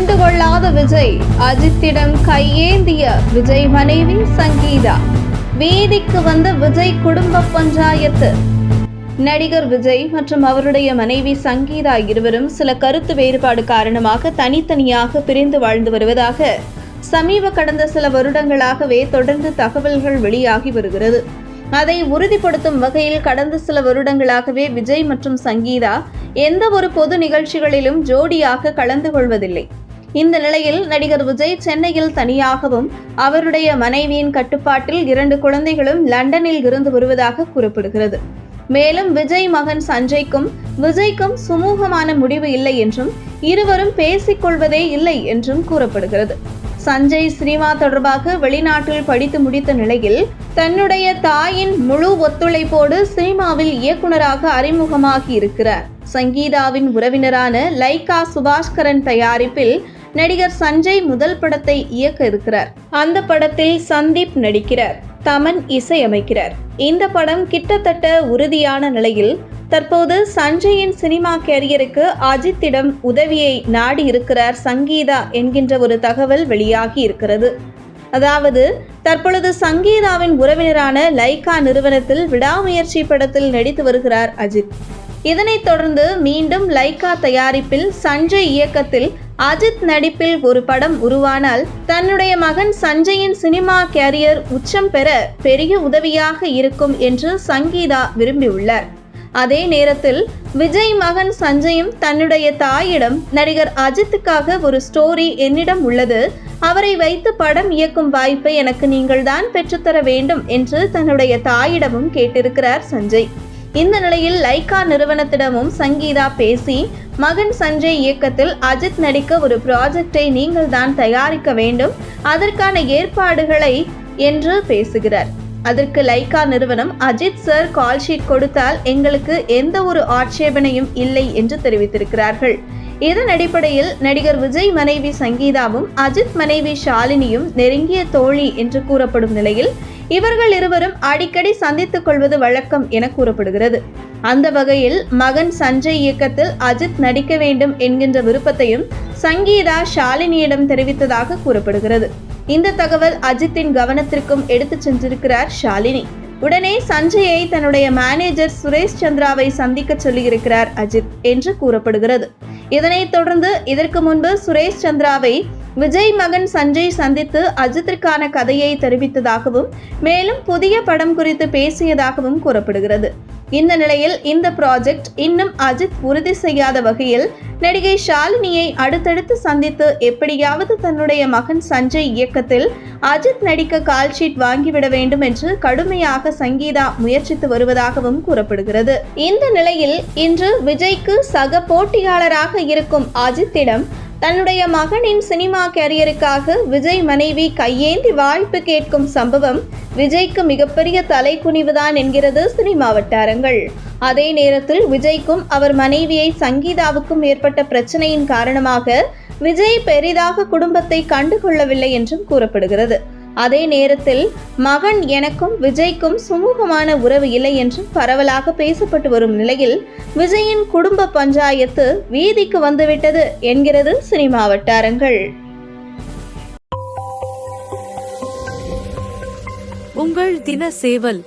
கண்டுகொள்ளாத விஜய். அஜித்திடம் கையேந்திய விஜய் மனைவி சங்கீதா. வீதிக்கு வந்த விஜய் குடும்ப பஞ்சாயத்து. நடிகர் விஜய் மற்றும் அவருடைய மனைவி சங்கீதா இருவரும் சில கருத்து வேறுபாடு காரணமாக தனித்தனியாக பிரிந்து வாழ்ந்து வருவதாக சமீப கடந்த சில வருடங்களாகவே தொடர்ந்து தகவல்கள் வெளியாகி வருகிறது. அதை உறுதிப்படுத்தும் வகையில் கடந்த சில வருடங்களாகவே விஜய் மற்றும் சங்கீதா எந்த ஒரு பொது நிகழ்ச்சிகளிலும் ஜோடியாக கலந்து கொள்வதில்லை. இந்த நிலையில் நடிகர் விஜய் சென்னையில் தனியாகவும் அவருடைய மனைவியின் கட்டுப்பாட்டில் இரண்டு குழந்தைகளும் லண்டனில் இருந்து வருவதாக கூறப்படுகிறது. மேலும் விஜய் மகன் சஞ்சய்க்கும் விஜய்க்கும் சுமூகமான முடிவு இல்லை என்றும் இருவரும் பேசிக்கொள்வதே இல்லை என்றும் கூறப்படுகிறது. சஞ்சய் சினிமா தொடர்பாக வெளிநாட்டில் படித்து முடித்த நிலையில் தன்னுடைய தாயின் முழு ஒத்துழைப்போடு சினிமாவில் இயக்குனராக அறிமுகமாகி இருக்கிறார். சங்கீதாவின் உறவினரான லைகா சுபாஷ்கரன் தயாரிப்பில் நடிகர் சஞ்சய் முதல் படத்தை இயக்க இருக்கிறார். அந்த படத்தில் சந்தீப் நடிக்கிறார் தமன் இசையமைக்கிறார். இந்த படம் கிட்டத்தட்ட உறுதியான நிலையில் தற்போது சஞ்சயின் சினிமா கேரியருக்கு அஜித்திடம் உதவியை நாடி இருக்கிறார் சங்கீதா என்கின்ற ஒரு தகவல் வெளியாகி இருக்கிறது. அதாவது தற்பொழுது சங்கீதாவின் உறவினரான லைகா நிறுவனத்தில் விடாமுயற்சி படத்தில் நடித்து வருகிறார் அஜித். இதனைத் தொடர்ந்து மீண்டும் லைகா தயாரிப்பில் சஞ்சய் இயக்கத்தில் அஜித் நடிப்பில் ஒரு படம் உருவானால் தன்னுடைய மகன் சஞ்சயின் சினிமா கேரியர் உச்சம் பெற பெரிய உதவியாக இருக்கும் என்று சங்கீதா விரும்பியுள்ளார். அதே நேரத்தில் விஜய் மகன் சஞ்சயும் தன்னுடைய தாயிடம் நடிகர் அஜித்துக்காக ஒரு ஸ்டோரி என்னிடம் உள்ளது. அவரை வைத்து படம் இயக்கும் வாய்ப்பை எனக்கு நீங்கள்தான் பெற்றுத்தர வேண்டும் என்று தன்னுடைய தாயிடமும் கேட்டிருக்கிறார் சஞ்சய். இந்த நிலையில் லைகா நிறுவனத்திடமும் சங்கீதா பேசி மகன் சஞ்சய் இயக்கத்தில் அஜித் நடிக்க ஒரு ப்ராஜெக்டை நீங்கள் தான் தயாரிக்க வேண்டும் அதற்கான ஏற்பாடுகளை என்று பேசுகிறார். அதற்கு லைகா நிறுவனம் அஜித் சார் கால் ஷீட் கொடுத்தால் எங்களுக்கு எந்த ஒரு ஆட்சேபனையும் இல்லை என்று தெரிவித்திருக்கிறார்கள். இதன் அடிப்படையில் நடிகர் விஜய் மனைவி சங்கீதாவும் அஜித் மனைவி ஷாலினியும் நெருங்கிய தோழி என்று கூறப்படும் நிலையில் இவர்கள் இருவரும் அடிக்கடி சந்தித்துக் கொள்வது வழக்கம் என கூறப்படுகிறது. அந்த வகையில் மகன் சஞ்சய் இயக்கத்தில் அஜித் நடிக்க வேண்டும் என்கின்ற விருப்பத்தையும் சங்கீதா ஷாலினியிடம் தெரிவித்ததாக கூறப்படுகிறது. இந்த தகவல் அஜித்தின் கவனத்திற்கும் எடுத்துச் சென்றிருக்கிறார் ஷாலினி. உடனே சஞ்சயை தன்னுடைய மேனேஜர் சுரேஷ் சந்திராவை சந்திக்க சொல்லியிருக்கிறார் அஜித் என்று கூறப்படுகிறது. இதனைத் தொடர்ந்து இதற்கு முன்பு சுரேஷ் சந்திராவை விஜய் மகன் சஞ்சய் சந்தித்து அஜித்திற்கான கதையை தெரிவித்ததாகவும் மேலும் புதிய படம் குறித்து பேசியதாகவும் கூறப்படுகிறது. இந்த நிலையில் இந்த ப்ராஜெக்ட் இன்னும் அஜித் உறுதி செய்யாத வகையில் நடிகை ஷாலினியை அடுத்தடுத்து சந்தித்து எப்படியாவது தன்னுடைய மகன் சஞ்சய் இயக்கத்தில் அஜித் நடிக்க கால்ஷீட் வாங்கிவிட வேண்டும் என்று கடுமையாக சங்கீதா முயற்சித்து வருவதாகவும் கூறப்படுகிறது. இந்த நிலையில் இன்று விஜய்க்கு சக போட்டியாளராக இருக்கும் அஜித்திடம் தன்னுடைய மகனின் சினிமா கேரியருக்காக விஜய் மனைவி கையேந்தி வாய்ப்பு கேட்கும் சம்பவம் விஜய்க்கு மிகப்பெரிய தலைக்குனிவுதான் என்கிறது சினிமா வட்டாரங்கள். அதே நேரத்தில் விஜய்க்கும் அவர் மனைவியை சங்கீதாவுக்கும் ஏற்பட்ட பிரச்சனையின் காரணமாக விஜய் பெரிதாக குடும்பத்தை கண்டுகொள்ளவில்லை என்றும் கூறப்படுகிறது. அதே நேரத்தில் மகன் எனக்கும் விஜய்க்கும் சுமூகமான உறவு இல்லை என்றும் பரவலாக பேசப்பட்டு வரும் நிலையில் விஜயின் குடும்ப பஞ்சாயத்து வீதிக்கு வந்துவிட்டது என்கிறது சினிமா வட்டாரங்கள். உங்கள் தின சேவல்